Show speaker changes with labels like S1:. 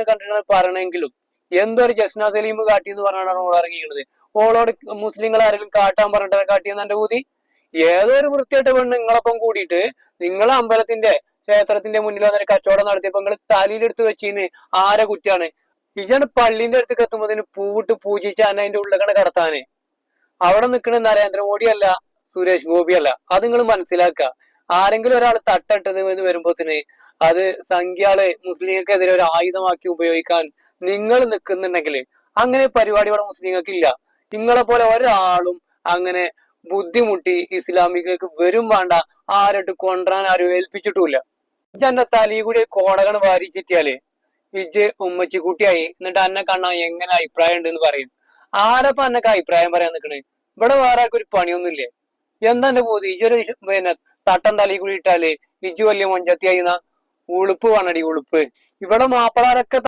S1: റോഡിനെ കണ്ടിട്ടാണ് പറയണമെങ്കിലും എന്തൊരു ജസ്ന സലീം കാട്ടി എന്ന് പറഞ്ഞാണ് ഓൾ ഇറങ്ങിയിരുന്നത് ഓളോട് മുസ്ലിങ്ങൾ ആരെങ്കിലും കാട്ടാൻ പറഞ്ഞിട്ട് കാട്ടിയെന്ന് എന്റെ ബൂതി ഏതോ വൃത്തിയായിട്ട് പെണ്ണ് നിങ്ങളൊപ്പം കൂടിയിട്ട് നിങ്ങളെ അമ്പലത്തിന്റെ ക്ഷേത്രത്തിന്റെ മുന്നിൽ വന്നൊരു കച്ചവടം നടത്തിയപ്പോ നിങ്ങൾ തലയിലെടുത്ത് വെച്ചിന് ആരെ കുറ്റാണ്? ഇജാണ് പള്ളിന്റെ അടുത്ത് എത്തുമ്പോതിന് പൂവിട്ട് പൂജിച്ച് അന്നെ അതിന്റെ ഉള്ളിൽ കടത്താന്. അവിടെ നിൽക്കുന്ന നരേന്ദ്രമോദിയല്ല സുരേഷ് ഗോപി അല്ല അത് നിങ്ങൾ മനസ്സിലാക്കുക. ആരെങ്കിലും ഒരാൾ തട്ടട്ടത് എന്ന് വരുമ്പോത്തിന് അത് സംഖ്യകളെ മുസ്ലിങ്ങൾക്കെതിരെ ഒരു ആയുധമാക്കി ഉപയോഗിക്കാൻ നിങ്ങൾ നിൽക്കുന്നുണ്ടെങ്കിൽ അങ്ങനെ പരിപാടി ഇവിടെ മുസ്ലിങ്ങൾക്ക് ഇല്ല നിങ്ങളെ പോലെ ഒരാളും അങ്ങനെ ബുദ്ധിമുട്ടി ഇസ്ലാമികൾക്ക് വരും വേണ്ട ആരോട്ട് കൊണ്ടുവരാൻ ആരും ഏൽപ്പിച്ചിട്ടുമില്ല. ഇജ്ജ് എന്റെ തലയിൽ കൂടി കോടകൾ വാരിച്ചിട്ടിയാൽ ഉമ്മച്ചി ഉമ്മച്ചിക്കുട്ടിയായി എന്നിട്ട് അന്നെ കണ്ണാ എങ്ങനെ അഭിപ്രായം ഉണ്ടെന്ന് പറയും. ആരപ്പ അന്നൊക്കെ അഭിപ്രായം പറയാൻ നിൽക്കണേ ഇവിടെ വേറെ ആർക്കൊരു പണിയൊന്നുമില്ലേ? എന്താ എന്റെ പോതി ഇജ്ജൊരു പിന്നെ തട്ടം തലയിൽ കൂടി ഇട്ടാൽ ഇജ്ജ് വലിയ മൊഞ്ചത്തിയായി ഉളുപ്പ് വേണടി ഉളുപ്പ്. ഇവിടെ മാപ്പിളാരൊക്കെ